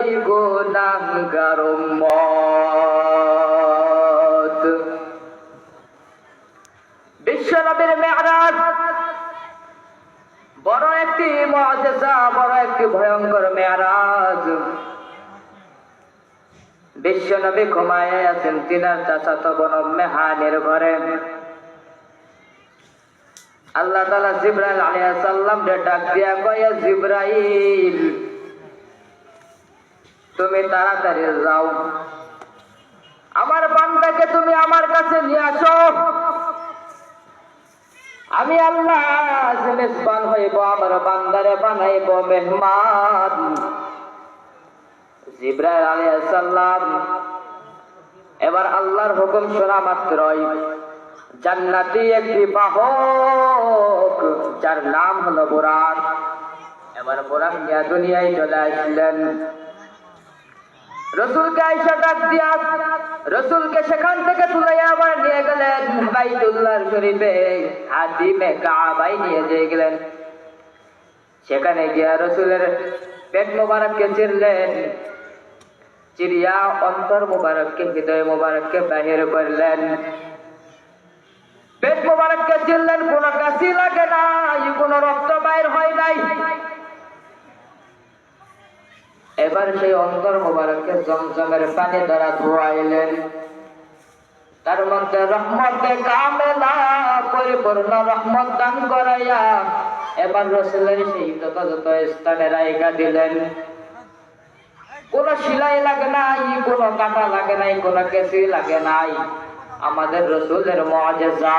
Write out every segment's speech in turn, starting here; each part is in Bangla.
গুনাহগার উম্মত বিশ্বনবীর মেয়ারাজ বড় একটি মজেজা, বড় একটি ভয়ঙ্কর মেয়ারাজ বিশ্বনবী ঘুমায় আছেন তিনার চাচাত বন মেহানের ঘরে। আল্লাহ তালা জিব্রাইল আলিয়া সাল্লাম রে ডাক দিয়া কয়া জিব্রাইল তুমি তাড়াতাড়ি যাও। আমার বান্দাকে তুমি আমার কাছে নিয়ে আসো। আমি আল্লাহ মেজবান হইব, আমার বান্দারে বানাইব মেহমান। জিব্রাইল আলাইহিস সালাম, এবার আল্লাহর হুকুম শোনা মাত্রই জান্নাতি একটি বাহক, যার নাম হলো বুরাক এবার বুরাক নিয়ে দুনিয়ায় চলে আসলেন। রসুলকে আইসা ডাক দিয়া রসুলকে সেখান থেকে তুলে আবার নিয়ে গেলেন বাইতুল্লাহর শরীফে, হাতিমে কাবাই নিয়ে যেয়ে গেলেন। সেখানে গিয়া রসুলের পেট মোবারককে চিরলেন, চিরিয়া অন্তর মোবারককে, হৃদয় মোবারককে বাহির করলেন। পেট মোবারককে চিরলেন, কোনো কাশি লাগে নাই, কোনো রক্ত বাইর হয় নাই। এবার সেই অন্তর মোবারককে জমজমের পানি দ্বারা ধোয়াইলেন। তার মধ্যে রহমতে কামেলা, পরিপূর্ণ রহমত দান করাইয়া এবার রসুলের সেই যথাযথ স্থানে রাইগা দিলেন। কোন সিলাই লাগে নাই, কোন কাটা লাগে নাই, কোন কেসি লাগে নাই। আমাদের রসুলের মজেজা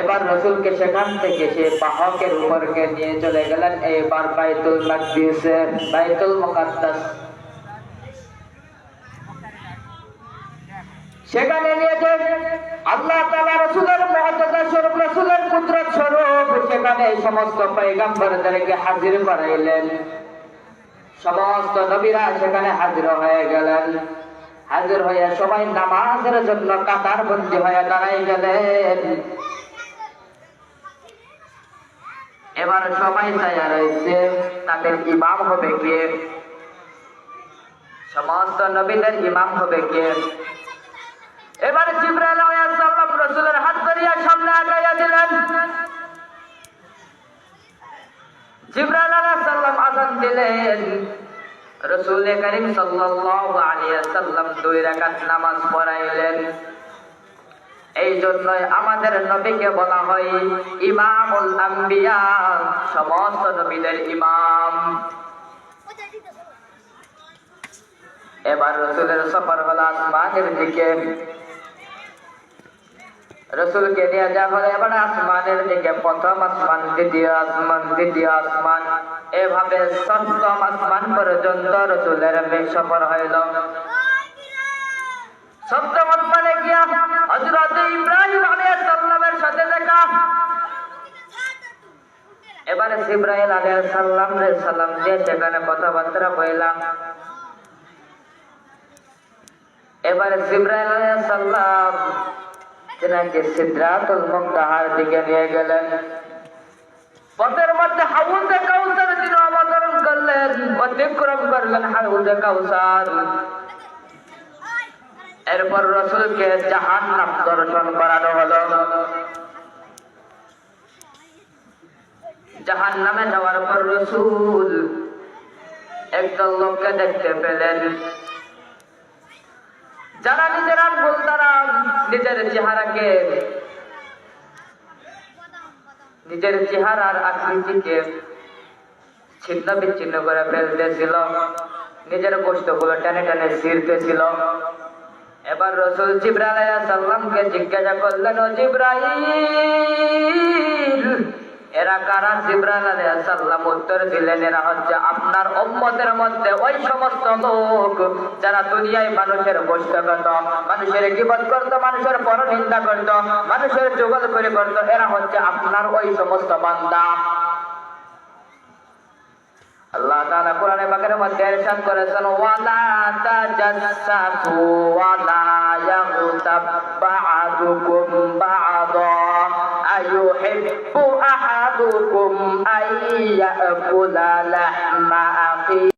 এবার রসুলকে সেখান থেকে সে বাহকের উপরকে নিয়ে চলে গেলেন। এবার বাইতুল বাইতুল মুকাদ্দাস। সেখানে নিয়ে আল্লাহ স্বরূপ স্বরূপ, সেখানে সমস্ত হাজির করাইলেন। সমস্ত নবীরা সেখানে হাজির হয়ে গেলেন। হাজির হয়ে সবাই নামাজের জন্য কাতার বন্দী হয়ে দাঁড়াই গেলেন। এবার সবাই চাইয়া রয়েছে, তাদের ইমাম হবে কে? সমস্ত নবীদের ইমাম হবে কে? এবার জিব্রাইল হাত ধরিয়া সামনে আগাইয়া দিলেন। জিব্রাইল আলাইহিস সালাম আযান দিলেন। রাসূল করিম সাল্লাল্লাহু আলাইহি সাল্লাম দুই রাকাত নামাজ পড়াইলেন। এই জন্যই আমাদের নবীকে বলা হয় ইমামুল আম্বিয়া, সমস্ত নবীদের ইমাম। এবার রসুলের সফর হলো আসমানের দিকে। রসুলকে নিয়ে যাওয়া হলো এবার আসমানের দিকে। প্রথম আসমান, দ্বিতীয় আসমান, তৃতীয় আসমান। এভাবে সপ্তম আসমান পর্যন্ত রসুলের সফর হইল সপ্তম আসমানে গিয়া হযরত ইব্রাহিম আলাইহিস সালামের সাথে দেখা ইব্রাহিম আলাইহিস সালাম রে সালাম দিয়ে সেখানে কথাবার্তা কইলাম। এবারে ইব্রাহিম আলাইহিস সালাম তেনাকে সিদরাতুল মুনতাহার দিকে নিয়ে গেলেন। পথের মধ্যে হাউজে কাউসার তিনি অবতরণ করলেন, অতিক্রম করলেন হাউজে কাউসার। এরপর রসুলকে জাহান নাম দর্শন করানো হলো। জাহান নামে যাওয়ার পর রসুল একদল লোককে দেখতে পেলেন। যারা নিজেরা ভুল দ্বারা নিজের চেহারাকে, নিজের চেহারার আকৃতিকে ছিন্ন বিচ্ছিন্ন করে ফেলতেছিল। নিজের কষ্টগুলো টেনে টেনে ছিঁড়তেছিল। এবার রসুল জিব্রাইল সাল্লামকে জিজ্ঞাসা করলেন, ও জিব্রাইল! কারা জিব্রাইল আলাইহিস সাল্লাম উত্তর দিলেন, এরা হচ্ছে আপনার উম্মতের মধ্যে ওই সমস্ত লোক যারা দুনিয়ায় মানুষের গোষ্ঠগত মানুষের গিবত করত, মানুষের পরনিন্দা করত, মানুষের যুগল করে করত, এরা হচ্ছে আপনার ওই সমস্ত বান্দা। আল্লাহ করেছেন أيحب أحدكم أن يأكل لحم أخيه